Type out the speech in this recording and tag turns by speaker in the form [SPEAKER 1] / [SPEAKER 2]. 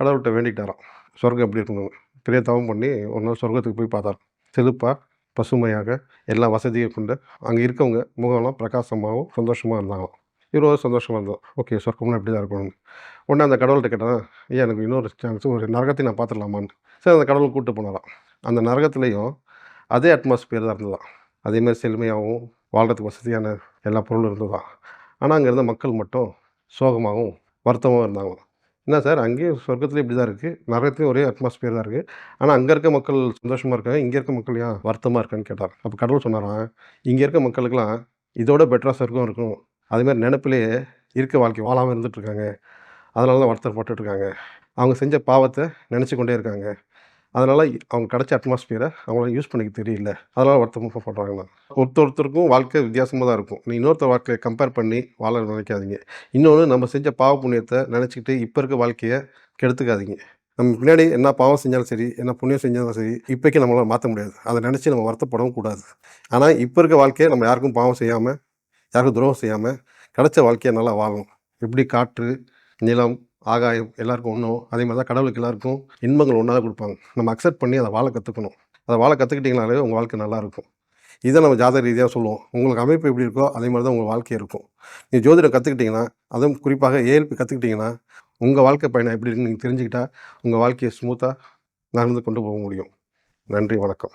[SPEAKER 1] கடவுள்கிட்ட வேண்டிக்கிட்டாராம் சொர்க்கம் எப்படி இருக்கணும் பெரிய தவம் பண்ணி ஒரு நாள் சொர்க்கத்துக்கு போய் பார்த்தார் செழுப்பாக பசுமையாக எல்லா வசதியும் கொண்டு அங்கே இருக்கவங்க முகம்லாம் பிரகாசமாகவும் சந்தோஷமாக இருந்தாங்களாம். இவரும் சந்தோஷமாக இருந்தோம் ஓகே சொர்க்கம்னா இப்படி தான் இருக்கணும்னு உடனே அந்த கடவுள்கிட்ட கேட்டேன் ஐயா எனக்கு இன்னொரு சான்ஸ் ஒரு நரகத்தை நான் பார்த்துடலாமான்னு. சரி அந்த கடவுள் கூப்பிட்டு போனாராம். அந்த நரகத்துலேயும் அதே அட்மாஸ்பியர் தான் இருந்ததாம். அதேமாதிரி செழுமையாகவும் வாழ்கிறதுக்கு வசதியான எல்லா பொருளும் இருந்ததாம். ஆனால் அங்கே இருந்த மக்கள் மட்டும் சோகமாகவும் வருத்தமாகவும் இருந்தாங்களாம். என்ன சார்? அங்கேயும் சொர்க்கத்துலேயும் இப்படி தான் இருக்குது நரகத்துலேயும் ஒரே அட்மாஸ்பியர் தான் இருக்குது ஆனால் அங்கே இருக்க மக்கள் சந்தோஷமாக இருக்காங்க. இங்கே இருக்க மக்கள் ஏன் வருத்தமாக இருக்கான்னு கேட்டார் அப்போ கடவுள் சொன்னாராம் இங்கே இருக்க மக்களுக்கெல்லாம் இதோட பெட்டராக சொர்க்கம் இருக்கும். அதுமாதிரி நினப்பிலேயே இருக்க வாழ்க்கை வாழாமல் இருந்துகிட்ருக்காங்க அதனால தான் வருத்தப்பட்டுருக்காங்க அவங்க செஞ்ச பாவத்தை நினச்சி கொண்டே இருக்காங்க. அதனால் அவங்க கிடச்ச அட்மாஸ்பியரை அவங்களால யூஸ் பண்ணிக்க தெரியல. அதனால் வருத்தமாக பண்ணுறாங்கண்ணா ஒருத்தர் ஒருத்தருக்கும் வாழ்க்கை வித்தியாசமாக தான் இருக்கும். நீ இன்னொருத்தர் வாழ்க்கையை கம்பேர் பண்ணி வாழ நினைக்காதீங்க. இன்னொன்று நம்ம செஞ்ச பாவ புண்ணியத்தை நினச்சிக்கிட்டு இப்போ இருக்க வாழ்க்கையை கெடுத்துக்காதீங்க. நம்ம பின்னாடி என்ன பாவம் செஞ்சாலும் சரி என்ன புண்ணியம் செஞ்சாலும் சரி இப்போக்கி நம்மளால் மாற்ற முடியாது. அதை நினச்சி நம்ம வருத்தப்படவும் கூடாது. ஆனால் இப்போ இருக்க வாழ்க்கையை நம்ம யாருக்கும் பாவம் செய்யாமல் யாருக்கும் துரோகம் செய்யாமல் கிடைச்ச வாழ்க்கையை நல்லா வாழணும். எப்படி காற்று நிலம் ஆகாயம் எல்லாருக்கும் ஒன்றும் அதே மாதிரி தான் கடவுளுக்கு எல்லாருக்கும் இன்பங்கள் ஒன்றா கொடுப்பாங்க. நம்ம அக்செப்ட் பண்ணி அதை வாழ கற்றுக்கணும் அதை வாழ கற்றுக்கிட்டிங்கனாலே உங்கள் வாழ்க்கை நல்லாயிருக்கும். இதை நம்ம ஜாதக ரீதியாக சொல்லுவோம். உங்களுக்கு அமைப்பு எப்படி இருக்கோ அதே மாதிரி தான் உங்கள் வாழ்க்கை இருக்கும். நீங்கள் ஜோதிடம் கற்றுக்கிட்டிங்கன்னா அதுவும் குறிப்பாக ஏஎல்பி கற்றுக்கிட்டிங்கன்னா உங்கள் வாழ்க்கை பயணம் எப்படி இருக்குன்னு நீங்கள் தெரிஞ்சுக்கிட்டால் உங்கள் வாழ்க்கையை ஸ்மூத்தாக நகர்ந்து கொண்டு போக முடியும். நன்றி வணக்கம்.